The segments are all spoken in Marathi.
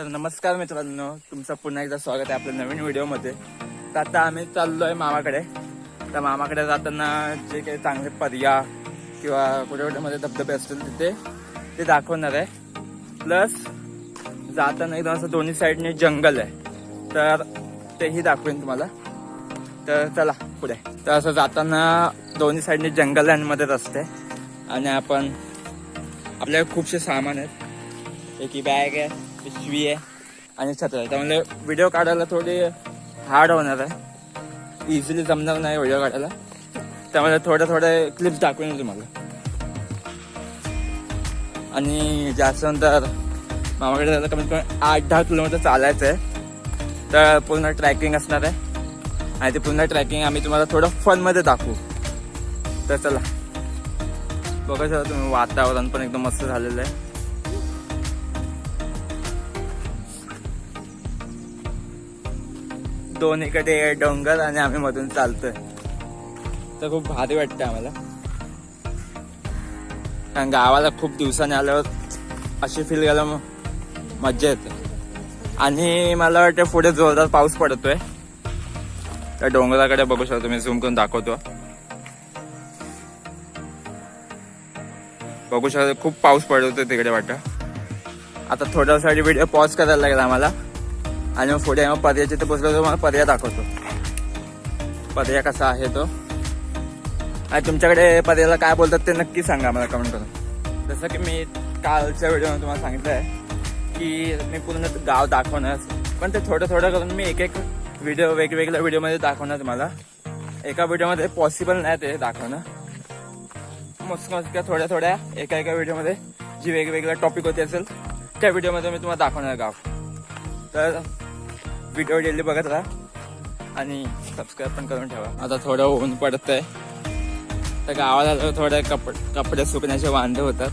तर नमस्कार मित्रांनो तुमचं पुन्हा एकदा स्वागत आहे आपल्या नवीन व्हिडिओमध्ये. तर आता आम्ही चाललो आहे मामाकडे. तर मामाकडे जाताना जे काही चांगले पर्या किंवा कुठे कुठे मध्ये धबधबे असतील तिथे ते दाखवणार आहे. प्लस जाताना एकदम असं दोन्ही साईडने जंगल आहे. तर तेही दाखवेन तुम्हाला. तर चला पुढे. तर असं जाताना दोन्ही साईडने जंगलमध्ये रस्ते आणि आपण आपल्याकडे खूपसे सामान आहेत. एक ही बॅग आहे. पिशवी आहे आणि छत्र आहे त्यामुळे व्हिडिओ काढायला थोडी हार्ड होणार आहे. इझिली जमणार नाही व्हिडिओ काढायला. त्यामुळे थोडे थोडे क्लिप्स दाखवेन तुम्हाला. आणि जास्त नंतर मामाकडे जायला कमीत कमी आठ दहा किलोमीटर चालायचं आहे. तर पूर्ण ट्रॅकिंग असणार आहे. आणि ते पूर्ण ट्रॅकिंग आम्ही तुम्हाला थोडं फनमध्ये दाखवू. तर चला. बघा तुम्ही वातावरण पण एकदम मस्त झालेलं आहे. दोन इकडे डोंगर आणि आम्ही मधून चालतोय. तर खूप भारी वाटतं आम्हाला. कारण गावाला खूप दिवसांनी आल्यावर अशी फील घ्यायला मज्जा येते. आणि मला वाटतं पुढे जोरदार पाऊस पडतोय. त्या डोंगराकडे बघू शकता मी झूम करून दाखवतो. बघू शकतो खूप पाऊस पडतोय तिकडे वाटतं. आता थोड्यासाठी व्हिडिओ पॉज करायला लागेल आम्हाला. आणि मग पुढे मग पर्याच्या तिथे पोचलो तर मला पर्याय दाखवतो. पर्याय कसा आहे तो? आणि तुमच्याकडे पर्याला काय बोलतात ते नक्की सांगा मला कमेंट करून. जसं की मी कालच्या व्हिडिओमध्ये तुम्हाला सांगितलं आहे की मी पूर्ण गाव दाखवणार पण ते थोडं थोडं करून मी एक एक व्हिडिओ वेगवेगळ्या व्हिडिओमध्ये दाखवणार तुम्हाला. एका व्हिडिओमध्ये पॉसिबल नाही ते दाखवणं. मस्त मस्त थोड्या थोड्या एका एका व्हिडिओमध्ये जी वेगवेगळ्या टॉपिक होती असेल त्या व्हिडिओमध्ये मी तुम्हाला दाखवणार गाव. तर व्हिडिओ डेली बघत राहा. आणि सबस्क्राईब पण करून ठेवा. आता थोडं ऊन पडत आहे तर गावाला थोडे कपडे कपडे सुकण्याचे वांदे होतात.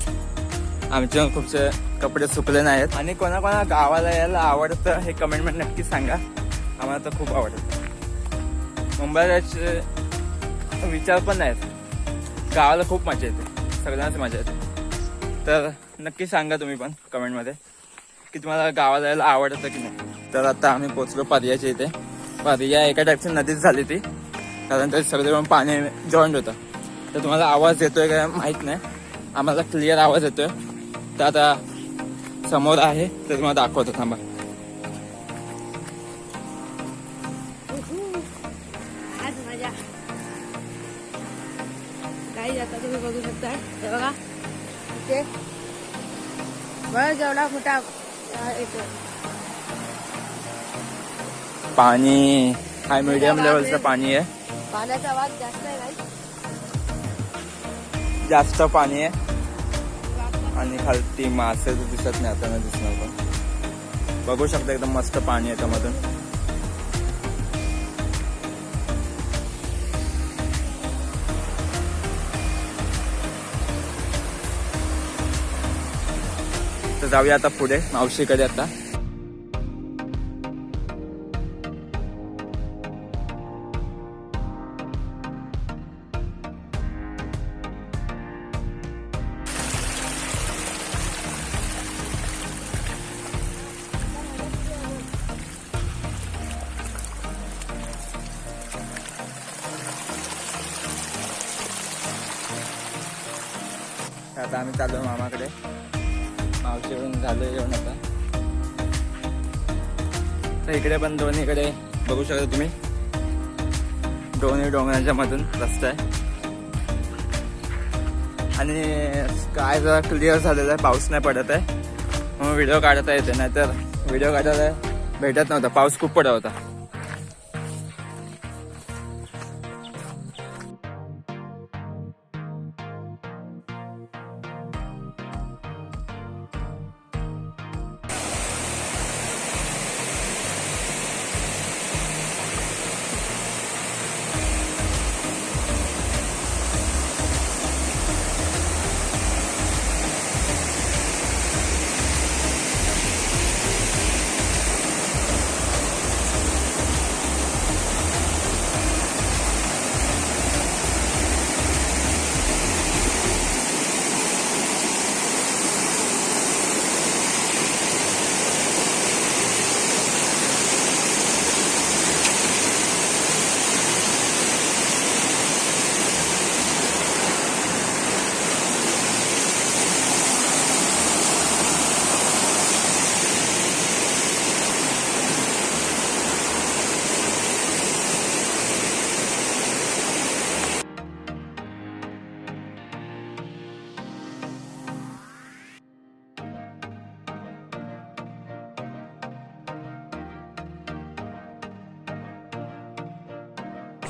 आमचे खूपसे कपडे सुकले नाहीत. आणि कोणाकोणा गावाला यायला आवडतं हे कमेंटमध्ये नक्की सांगा. आम्हाला तर खूप आवडतं. मुंबईला जायचे विचार पण नाहीत. गावाला खूप मजा येते. सगळ्यांनाच मजा येते. तर नक्की सांगा तुम्ही पण कमेंटमध्ये की तुम्हाला गावाला जायला आवडतं की नाही? तर आता आम्ही पोचलो पर्याच्या इथे. पर्या एका टाईपची नदीच झाली ती. कारण ते सगळे पाणी जॉईंट होतं. तर तुम्हाला आवाज येतोय का माहीत नाही. आम्हाला क्लिअर आवाज येतोय. तर आता समोर आहे ते तुम्हाला दाखवतो. थांबा. आता तुम्ही बघू शकता. हे बघा. इथे. जेवढा मोठा पाणी हाय मीडियम लेवलचं पाणी आहे. पाण्याचा आवाज जास्त आहे जास्त पाणी आहे. आणि खालती मासे दिसत नाही आता नाही दिसणार पण. बघू शकता एकदम मस्त पाणी आहे त्यामधून. तर जाऊया आता पुढे मावशीकडे आता. आता आम्ही चाललो मामाकडे. मावशीकडून झालं येऊन आता. तर इकडे पण दोन्हीकडे बघू शकता तुम्ही. दोन्ही डोंगरांच्या मधून रस्ता आहे. आणि काय जरा क्लिअर झालेलं आहे पाऊस नाही पडत आहे. म्हणून व्हिडिओ काढता येते नाहीतर व्हिडिओ काढायला भेटत नव्हता पाऊस खूप पडत होता.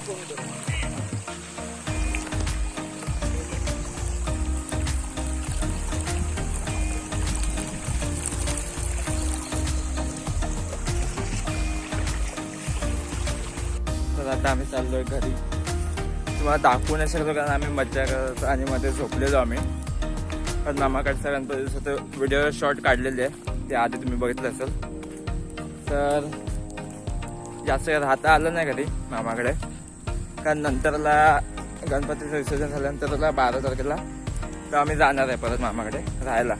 आता आम्ही चाललोय घरी. तुम्हाला दाखवू नाही शकतो कारण आम्ही मज्जा करत आणि मध्ये झोपलेलो आम्ही. पण मामाकडचा गणपती दिवसाचं व्हिडिओ शॉर्ट काढलेले आहे. ते आधी तुम्ही बघितलं असेल. तर जास्त राहता आलं नाही कधी मामाकडे. कारण नंतरला गणपतीचं विसर्जन झाल्यानंतरला बारा तारखेला तर आम्ही जाणार आहे परत मामाकडे राहायला.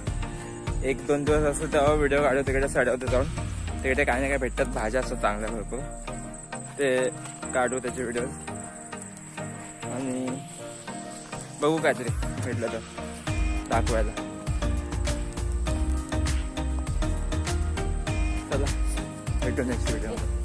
एक दोन दिवस असं तेव्हा व्हिडिओ काढू तिकडे सडवतो जाऊन. तिकडे काही ना काही भेटतात भाज्या असतात चांगल्या भरपूर. ते काढू त्याचे व्हिडिओ आणि बघू काहीतरी भेटलं तर दाखवायला. चला भेटू नेक्स्ट व्हिडिओ